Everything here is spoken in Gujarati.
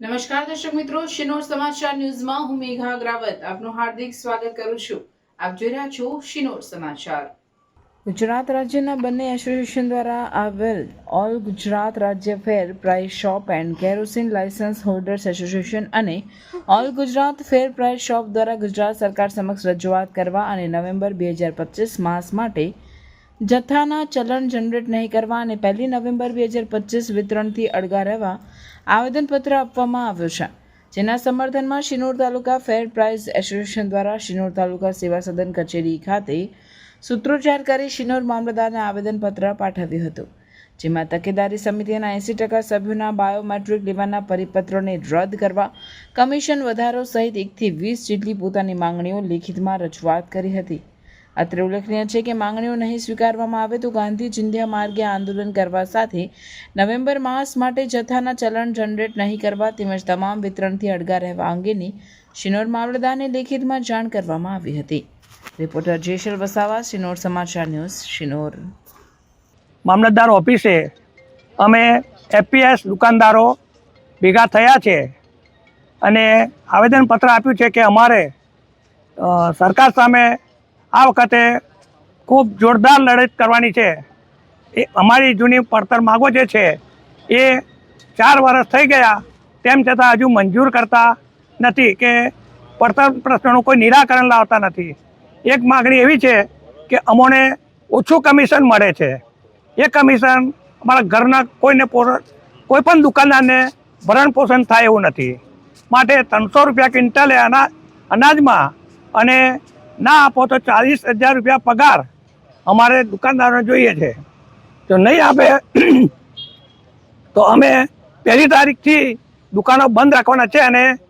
નમસ્કાર દર્શક મિત્રો, શિનોર સમાચાર ન્યૂઝમાં હું મેઘા અગ્રાવત. આપનું હાર્દિક સ્વાગત કરું છું. આપ જોઈ રહ્યા છો શિનોર સમાચાર. ગુજરાત રાજ્યના બંને એસોસિએશન દ્વારા આવેલ ઓલ ગુજરાત રાજ્ય fair price shop and kerosene licence holders association અને all Gujarat fair price shop દ્વારા ગુજરાત સરકાર સમક્ષ રજૂઆત કરવા અને નવેમ્બર બે હજાર પચીસ માસ માટે જથ્થાના ચલણ જનરેટ નહીં કરવા અને પહેલી નવેમ્બર બે હજાર પચીસ વિતરણથી અળગા રહેવા આવેદનપત્ર આપવામાં આવ્યું છે. જેના સમર્થનમાં Shinor taluka fair price association દ્વારા શિનોર તાલુકા સેવા સદન કચેરી ખાતે સૂત્રોચ્ચાર કરી શિનોર મામલતદારને આવેદનપત્ર પાઠવ્યું હતું, જેમાં તકેદારી સમિતિના એંસી ટકા સભ્યોના બાયોમેટ્રિક લેવાના પરિપત્રોને રદ કરવા કમિશન વધારો સહિત એકથી વીસ જેટલી પોતાની માંગણીઓ લેખિતમાં રજૂઆત કરી હતી. અત્રે ઉલ્લેખનીય છે કે માંગણીઓ નહીં સ્વીકારવામાં આવે તો ગાંધી ચિંધ્યા માર્ગે આંદોલન કરવા સાથે નવેમ્બર માસ માટે જથ્થાના ચલણ જનરેટ નહીં કરવા તેમજ તમામ વિતરણથી અડગા રહેવા અંગેની શિનોર મામલતદારને લેખિતમાં જાણ કરવામાં આવી હતી. રિપોર્ટર જેશલ વસાવા, શિનોર સમાચાર ન્યૂઝ, શિનોર. મામલતદાર ઓફિસે અમે એફપીએસ દુકાનદારો ભેગા થયા છે અને આવેદનપત્ર આપ્યું છે કે અમારે સરકાર સામે આ વખતે ખૂબ જોરદાર લડત કરવાની છે. એ અમારી જૂની પડતર માગો જે છે, એ ચાર વર્ષ થઈ ગયા, તેમ છતાં હજુ મંજૂર કરતા નથી કે પડતર પ્રશ્નોનું કોઈ નિરાકરણ લાવતા નથી. એક માગણી એવી છે કે અમોને ઓછું કમિશન મળે છે. એ કમિશન અમારા ઘરના કોઈને કોઈ પણ દુકાનદારને ભરણ પોષણ થાય એવું નથી. માટે ત્રણસો રૂપિયા ક્વિન્ટલે અનાજ, અનાજમાં અને ના આપો તો ચાલીસ હજાર રૂપિયા પગાર અમારે દુકાનદારોને જોઈએ છે. જો નહીં આપે, તો અમે પહેલી તારીખથી દુકાનો બંધ રાખવાના છે અને